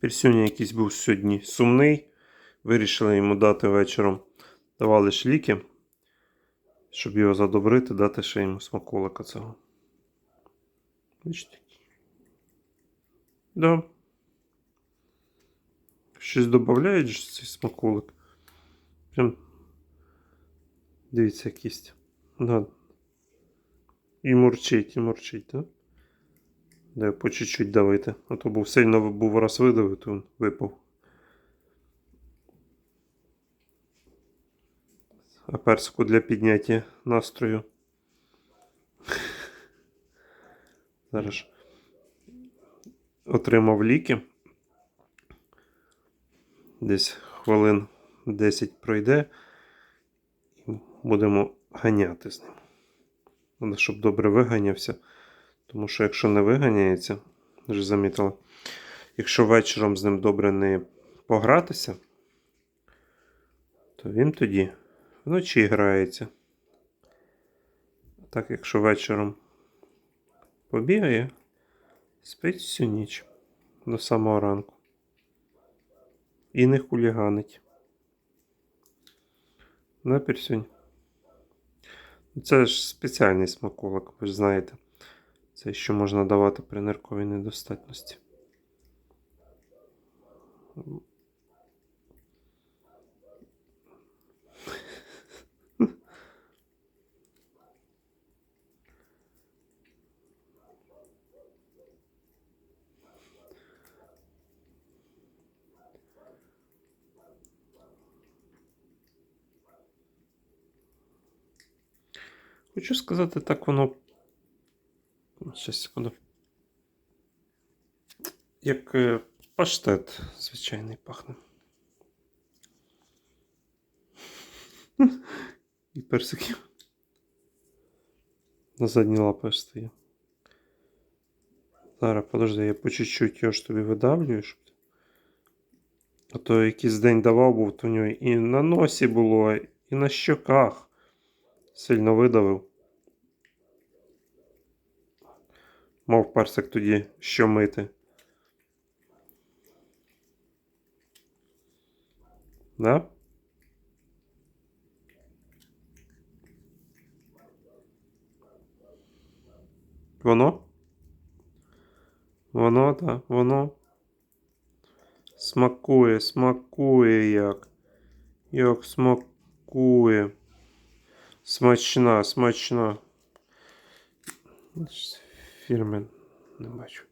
Персюня якийсь був сьогодні сумний. Вирішили йому дати вечором. Давали ж ліки, щоб його задобрити, дати ще йому смаколика цього. Бачите? Да. Щось додають ж цей смаколик. Прям. Дивіться, кість. Да. І мурчить, і мурчить, так? Да? По чуть-чуть давити. А то був сильно був раз видавив, то він випав. А персику для підняття настрою. Зараз отримав ліки. Десь хвилин 10 пройде. І будемо ганяти з ним. Треба, щоб добре виганявся. Тому що якщо не виганяється, вже замітили, якщо вечором з ним добре не погратися, то він тоді вночі грається. Так, якщо вечором побігає, спить всю ніч до самого ранку. І не хуліганить. На персюнь. Це ж спеціальний смаколик, ви ж знаєте. Це що можна давати при нирковій недостатності. Хочу сказати, так воно. Щас секунду. Як е, паштет звичайний пахне. І персиків. На задній лапи стає. Зараз, подожди, я по чуть-чуть його ж тобі видавлюю, щоб. А то якийсь день давав був, то у нього і на носі було, і на щоках. Сильно видавив. Мов персик тоді що мити. Да? Воно? Воно, так, воно. Смакує, смакує як. Як смакує. Смачна, смачна. Фірми не бачу.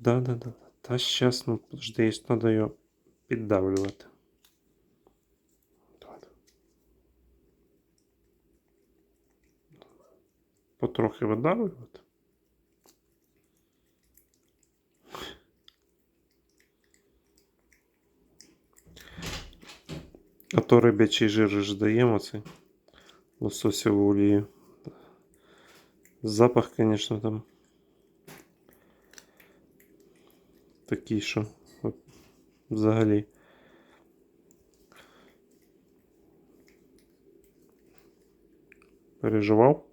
Да, да, да. Та щас, ну, подожди, треба його піддавлювати. Потрохи видавлювати. А то рибячий жир ж даємо цей лососеву олію. Запах, звісно, там такий, що взагалі. Переживав?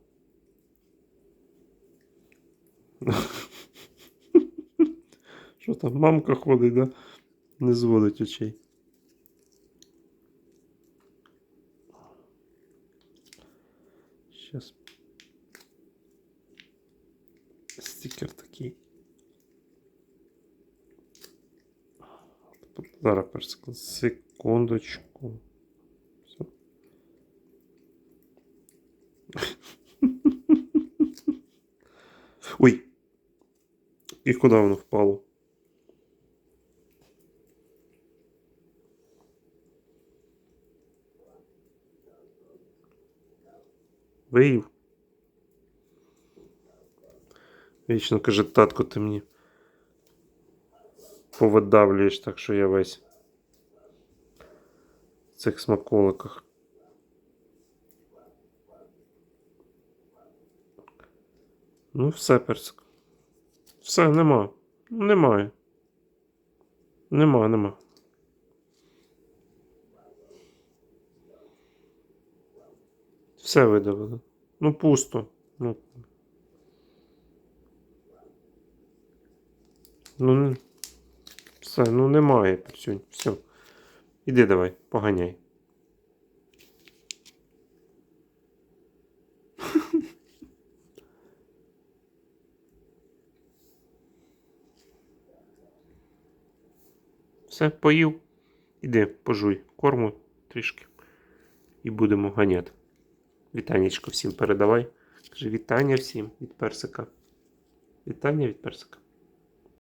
Що там, мамка ходить, да? Не зводить очей. Сейчас. Стікер такий. Зараз персик. Секундочку. Все. Ой. І куди воно впало? Виїв. Вічно каже, татко, ти мені повидавлюєш, так що я весь в цих смаколиках. Ну, все, персик. Все, нема. Немає. Нема, нема. Все видавили. Ну, пусто. Ну, ну Все, ну немає Петюнь. Все. Іди давай, поганяй. Все, поїв. Іди, пожуй корму трішки. І будемо ганяти. Вітанечко всім передавай. Каже, вітання всім від персика. Вітання від персика.